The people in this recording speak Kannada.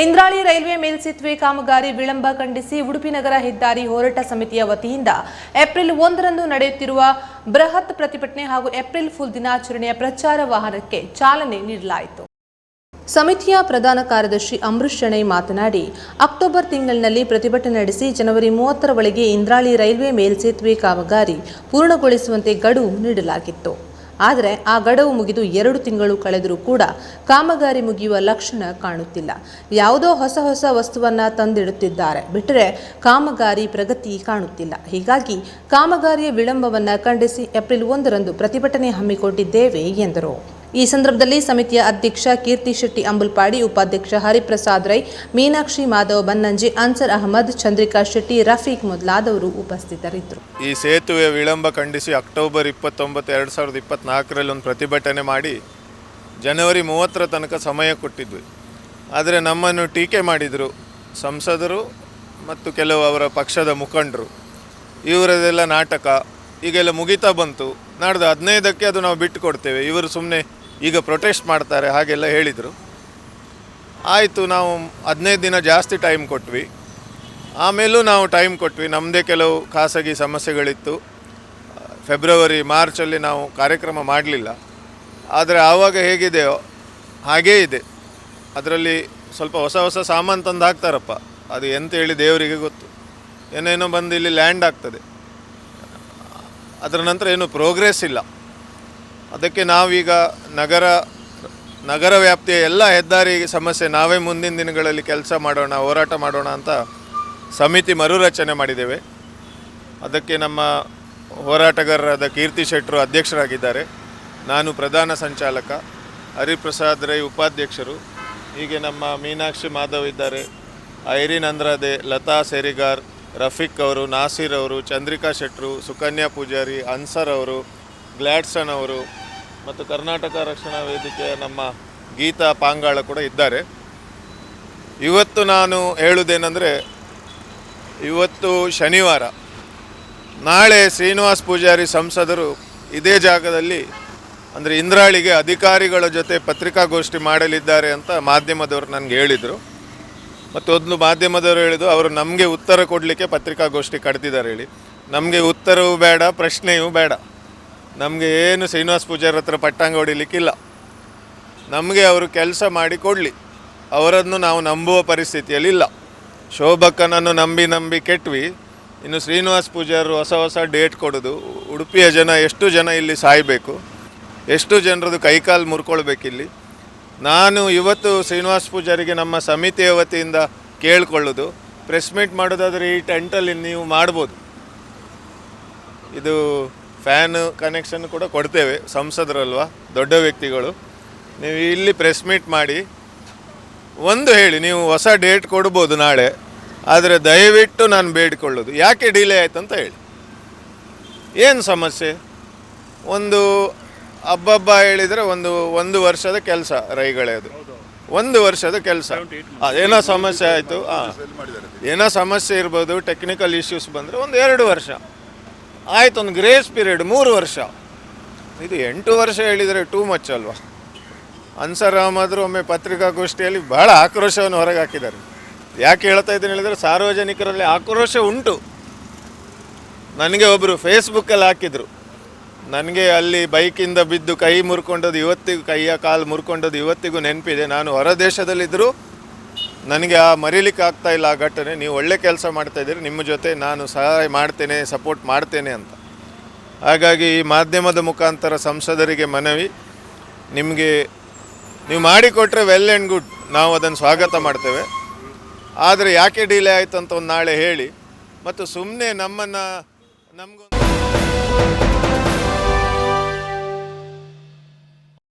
ಇಂದ್ರಾಳಿ ರೈಲ್ವೆ ಮೇಲ್ಸೇತುವೆ ಕಾಮಗಾರಿ ವಿಳಂಬ ಖಂಡಿಸಿ ಉಡುಪಿ ನಗರ ಹೆದ್ದಾರಿ ಹೋರಾಟ ಸಮಿತಿಯ ವತಿಯಿಂದ ಏಪ್ರಿಲ್ ಒಂದರಂದು ನಡೆಯುತ್ತಿರುವ ಬೃಹತ್ ಪ್ರತಿಭಟನೆ ಹಾಗೂ ಏಪ್ರಿಲ್ ಫುಲ್ ದಿನಾಚರಣೆಯ ಪ್ರಚಾರ ವಾಹನಕ್ಕೆ ಚಾಲನೆ ನೀಡಲಾಯಿತು. ಸಮಿತಿಯ ಪ್ರಧಾನ ಕಾರ್ಯದರ್ಶಿ ಅಮೃತ್ ಶೆಣೈ ಮಾತನಾಡಿ, ಅಕ್ಟೋಬರ್ ತಿಂಗಳಿನಲ್ಲಿ ಪ್ರತಿಭಟನೆ ನಡೆಸಿ ಜನವರಿ ಮೂವತ್ತರ ಒಳಗೆ ಇಂದ್ರಾಳಿ ರೈಲ್ವೆ ಮೇಲ್ಸೇತುವೆ ಕಾಮಗಾರಿ ಪೂರ್ಣಗೊಳಿಸುವಂತೆ ಗಡುವು ನೀಡಲಾಗಿತ್ತು. ಆದರೆ ಆ ಗಡವು ಮುಗಿದು ಎರಡು ತಿಂಗಳು ಕಳೆದರೂ ಕೂಡ ಕಾಮಗಾರಿ ಮುಗಿಯುವ ಲಕ್ಷಣ ಕಾಣುತ್ತಿಲ್ಲ. ಯಾವುದೋ ಹೊಸ ಹೊಸ ವಸ್ತುವನ್ನು ತಂದಿಡುತ್ತಿದ್ದಾರೆ. ಬಿಟ್ಟರೆ ಕಾಮಗಾರಿ ಪ್ರಗತಿ ಕಾಣುತ್ತಿಲ್ಲ. ಹೀಗಾಗಿ ಕಾಮಗಾರಿಯ ವಿಳಂಬವನ್ನು ಖಂಡಿಸಿ ಏಪ್ರಿಲ್ ಒಂದರಂದು ಪ್ರತಿಭಟನೆ ಹಮ್ಮಿಕೊಂಡಿದ್ದೇವೆ ಎಂದರು. ಈ ಸಂದರ್ಭದಲ್ಲಿ ಸಮಿತಿಯ ಅಧ್ಯಕ್ಷ ಕೀರ್ತಿ ಶೆಟ್ಟಿ ಅಂಬುಲ್ಪಾಡಿ, ಉಪಾಧ್ಯಕ್ಷ ಹರಿಪ್ರಸಾದ್ ರೈ, ಮೀನಾಕ್ಷಿ ಮಾಧವ್ ಬನ್ನಂಜಿ, ಅನ್ಸರ್ ಅಹಮದ್, ಚಂದ್ರಿಕಾ ಶೆಟ್ಟಿ, ರಫೀಕ್ ಮೊದಲಾದವರು ಉಪಸ್ಥಿತರಿದ್ದರು. ಈ ಸೇತುವೆ ವಿಳಂಬ ಖಂಡಿಸಿ ಅಕ್ಟೋಬರ್ ಇಪ್ಪತ್ತೊಂಬತ್ತು, ಎರಡು ಸಾವಿರದ ಇಪ್ಪತ್ತ್ನಾಲ್ಕರಲ್ಲಿ ಒಂದು ಪ್ರತಿಭಟನೆ ಮಾಡಿ ಜನವರಿ ಮೂವತ್ತರ ತನಕ ಸಮಯ ಕೊಟ್ಟಿದ್ವಿ. ಆದರೆ ನಮ್ಮನ್ನು ಟೀಕೆ ಮಾಡಿದರು ಸಂಸದರು ಮತ್ತು ಕೆಲವು ಅವರ ಪಕ್ಷದ ಮುಖಂಡರು. ಇವರದೆಲ್ಲ ನಾಟಕ, ಈಗೆಲ್ಲ ಮುಗಿತಾ ಬಂತು. ನಾಡ್ದು ಹದಿನೈದಕ್ಕೆ ಅದು ನಾವು ಬಿಟ್ಟು ಕೊಡ್ತೇವೆ. ಇವರು ಸುಮ್ಮನೆ ಈಗ ಪ್ರೊಟೆಸ್ಟ್ ಮಾಡ್ತಾರೆ, ಹಾಗೆಲ್ಲ ಹೇಳಿದರು. ಆಯಿತು, ನಾವು ಹದಿನೈದು ದಿನ ಜಾಸ್ತಿ ಟೈಮ್ ಕೊಟ್ವಿ. ಆಮೇಲೂ ನಾವು ಟೈಮ್ ಕೊಟ್ವಿ. ನಮ್ಮದೇ ಕೆಲವು ಖಾಸಗಿ ಸಮಸ್ಯೆಗಳಿತ್ತು. ಫೆಬ್ರವರಿ ಮಾರ್ಚಲ್ಲಿ ನಾವು ಕಾರ್ಯಕ್ರಮ ಮಾಡಲಿಲ್ಲ. ಆದರೆ ಆವಾಗ ಹೇಗಿದೆಯೋ ಹಾಗೇ ಇದೆ. ಅದರಲ್ಲಿ ಸ್ವಲ್ಪ ಹೊಸ ಹೊಸ ಸಾಮಾನು ತಂದು ಹಾಕ್ತಾರಪ್ಪ. ಅದು ಎಂತ ಹೇಳಿ ದೇವರಿಗೆ ಗೊತ್ತು. ಏನೇನೋ ಬಂದು ಇಲ್ಲಿ ಲ್ಯಾಂಡ್ ಆಗ್ತದೆ. ಅದರ ನಂತರ ಏನು ಪ್ರೋಗ್ರೆಸ್ ಇಲ್ಲ. ಅದಕ್ಕೆ ನಾವೀಗ ನಗರ ನಗರ ವ್ಯಾಪ್ತಿಯ ಎಲ್ಲ ಹೆದ್ದಾರಿ ಸಮಸ್ಯೆ ನಾವೇ ಮುಂದಿನ ದಿನಗಳಲ್ಲಿ ಕೆಲಸ ಮಾಡೋಣ, ಹೋರಾಟ ಮಾಡೋಣ ಅಂತ ಸಮಿತಿ ಮರುರಚನೆ ಮಾಡಿದ್ದೇವೆ. ಅದಕ್ಕೆ ನಮ್ಮ ಹೋರಾಟಗಾರರಾದ ಕೀರ್ತಿ ಶೆಟ್ಟರು ಅಧ್ಯಕ್ಷರಾಗಿದ್ದಾರೆ. ನಾನು ಪ್ರಧಾನ ಸಂಚಾಲಕ, ಹರಿಪ್ರಸಾದ್ ರೈ ಉಪಾಧ್ಯಕ್ಷರು. ಹೀಗೆ ನಮ್ಮ ಮೀನಾಕ್ಷಿ ಮಾಧವ್ ಇದ್ದಾರೆ, ಐರಿನ್ ಅಂದ್ರಾದೆ, ಲತಾ ಸೆರಿಗಾರ್, ರಫೀಕ್ ಅವರು, ನಾಸೀರ್ ಅವರು, ಚಂದ್ರಿಕಾ ಶೆಟ್ಟರು, ಸುಕನ್ಯಾ ಪೂಜಾರಿ, ಅನ್ಸರ್ ಅವರು, ಗ್ಲಾಡ್ಸನ್ ಅವರು ಮತ್ತು ಕರ್ನಾಟಕ ರಕ್ಷಣಾ ವೇದಿಕೆಯ ನಮ್ಮ ಗೀತಾ ಪಾಂಗಾಳ ಕೂಡ ಇದ್ದಾರೆ. ಇವತ್ತು ನಾನು ಹೇಳುವುದೇನೆಂದರೆ, ಇವತ್ತು ಶನಿವಾರ, ನಾಳೆ ಶ್ರೀನಿವಾಸ್ ಪೂಜಾರಿ ಸಂಸದರು ಇದೇ ಜಾಗದಲ್ಲಿ ಅಂದರೆ ಇಂದ್ರಾಳಿಗೆ ಅಧಿಕಾರಿಗಳ ಜೊತೆ ಪತ್ರಿಕಾಗೋಷ್ಠಿ ಮಾಡಲಿದ್ದಾರೆ ಅಂತ ಮಾಧ್ಯಮದವರು ನನಗೆ ಹೇಳಿದರು. ಮತ್ತು ಒಂದು ಮಾಧ್ಯಮದವರು ಹೇಳಿದ್ರು, ಅವರು ನಮಗೆ ಉತ್ತರ ಕೊಡಲಿಕ್ಕೆ ಪತ್ರಿಕಾಗೋಷ್ಠಿ ಕಡ್ತಿದ್ದಾರೆ ಹೇಳಿ. ನಮಗೆ ಉತ್ತರವೂ ಬೇಡ, ಪ್ರಶ್ನೆಯೂ ಬೇಡ. ನಮಗೆ ಏನು ಶ್ರೀನಿವಾಸ ಪೂಜಾರ ಹತ್ರ ಪಟ್ಟಾಂಗ ಹೊಡಿಲಿಕ್ಕಿಲ್ಲ. ನಮಗೆ ಅವರು ಕೆಲಸ ಮಾಡಿ ಕೊಡಲಿ. ಅವರನ್ನು ನಾವು ನಂಬುವ ಪರಿಸ್ಥಿತಿಯಲ್ಲಿ ಇಲ್ಲ. ಶೋಭಕ್ಕನನ್ನು ನಂಬಿ ನಂಬಿ ಕೆಟ್ವಿ. ಇನ್ನು ಶ್ರೀನಿವಾಸ್ ಪೂಜಾರು ಹೊಸ ಹೊಸ ಡೇಟ್ ಕೊಡೋದು. ಉಡುಪಿಯ ಜನ ಎಷ್ಟು ಜನ ಇಲ್ಲಿ ಸಾಯಬೇಕು? ಎಷ್ಟು ಜನರದು ಕೈಕಾಲು ಮುರ್ಕೊಳ್ಬೇಕಿಲ್ಲಿ? ನಾನು ಇವತ್ತು ಶ್ರೀನಿವಾಸ್ ಪೂಜಾರಿಗೆ ನಮ್ಮ ಸಮಿತಿಯ ವತಿಯಿಂದ ಕೇಳಿಕೊಳ್ಳೋದು. ಪ್ರೆಸ್ ಮೀಟ್ ಮಾಡೋದಾದರೆ ಈ ಟೆಂಟಲ್ಲಿ ನೀವು ಮಾಡ್ಬೋದು. ಇದು ಫ್ಯಾನ್ ಕನೆಕ್ಷನ್ ಕೂಡ ಕೊಡ್ತೇವೆ, ಸಂಸದರಲ್ವಾ, ದೊಡ್ಡ ವ್ಯಕ್ತಿಗಳು. ನೀವು ಇಲ್ಲಿ ಪ್ರೆಸ್ ಮೀಟ್ ಮಾಡಿ, ಒಂದು ಹೇಳಿ, ನೀವು ಹೊಸ ಡೇಟ್ ಕೊಡ್ಬೋದು ನಾಳೆ, ಆದರೆ ದಯವಿಟ್ಟು ನಾನು ಬೇಡಿಕೊಳ್ಳೋದು. ಯಾಕೆ ಡಿಲೇ ಆಯ್ತು ಅಂತ ಹೇಳಿ. ಏನು ಸಮಸ್ಯೆ? ಒಂದು ಹಬ್ಬಬ್ಬ ಹೇಳಿದರೆ ಒಂದು ಒಂದು ವರ್ಷದ ಕೆಲಸ ರೈಗಳೇ ಅದು. ಒಂದು ವರ್ಷದ ಕೆಲಸ. ಏನೋ ಸಮಸ್ಯೆ ಆಯಿತು. ಹಾಂ ಏನೋ ಸಮಸ್ಯೆ ಇರ್ಬೋದು ಟೆಕ್ನಿಕಲ್ ಇಶ್ಯೂಸ್ ಬಂದರೆ ಒಂದು ಎರಡು ವರ್ಷ. ಆಯ್ತು, ಒಂದು ಗ್ರೇಸ್ ಪೀರಿಯಡ್ ಮೂರು ವರ್ಷ. ಇದು ಎಂಟು ವರ್ಷ ಹೇಳಿದರೆ ಟೂ ಮಚ್ ಅಲ್ವಾ? ಅನ್ಸರ್ ಅಹಮದ್ರು ಒಮ್ಮೆ ಪತ್ರಿಕಾಗೋಷ್ಠಿಯಲ್ಲಿ ಬಹಳ ಆಕ್ರೋಶವನ್ನು ಹೊರಗೆ ಹಾಕಿದ್ದಾರೆ ಯಾಕೆ ಹೇಳ್ತಾ ಇದ್ದೀನಿ ಹೇಳಿದರೆ ಸಾರ್ವಜನಿಕರಲ್ಲಿ ಆಕ್ರೋಶ ಉಂಟು. ನನಗೆ ಒಬ್ಬರು ಫೇಸ್ಬುಕ್ಕಲ್ಲಿ ಹಾಕಿದರು. ನನಗೆ ಅಲ್ಲಿ ಬೈಕಿಂದ ಬಿದ್ದು ಕೈ ಮುರ್ಕೊಂಡದ್ದು ಇವತ್ತಿಗೂ ಕೈಯ ಕಾಲು ಮುರ್ಕೊಂಡದ್ದು ಇವತ್ತಿಗೂ ನೆನಪಿದೆ. ನಾನು ಹೊರ ದೇಶದಲ್ಲಿದ್ದರೂ ನನಗೆ ಆ ಮರೀಲಿಕ್ಕೆ ಆಗ್ತಾ ಇಲ್ಲ ಆ ಘಟನೆ. ನೀವು ಒಳ್ಳೆ ಕೆಲಸ ಮಾಡ್ತಾ ಇದ್ದೀರಿ. ನಿಮ್ಮ ಜೊತೆ ನಾನು ಸಹಾಯ ಮಾಡ್ತೇನೆ ಸಪೋರ್ಟ್ ಮಾಡ್ತೇನೆ ಅಂತ. ಹಾಗಾಗಿ ಈ ಮಾಧ್ಯಮದ ಮುಖಾಂತರ ಸಂಸದರಿಗೆ ಮನವಿ. ನಿಮಗೆ ನೀವು ಮಾಡಿಕೊಟ್ರೆ ವೆಲ್ ಆ್ಯಂಡ್ ಗುಡ್ ನಾವು ಅದನ್ನು ಸ್ವಾಗತ ಮಾಡ್ತೇವೆ. ಆದರೆ ಯಾಕೆ ಡಿಲೇ ಆಯಿತು ಅಂತ ಒಂದು ನಾಳೆ ಹೇಳಿ. ಮತ್ತು ಸುಮ್ಮನೆ ನಮ್ಮನ್ನು ನಮಗೊಂದು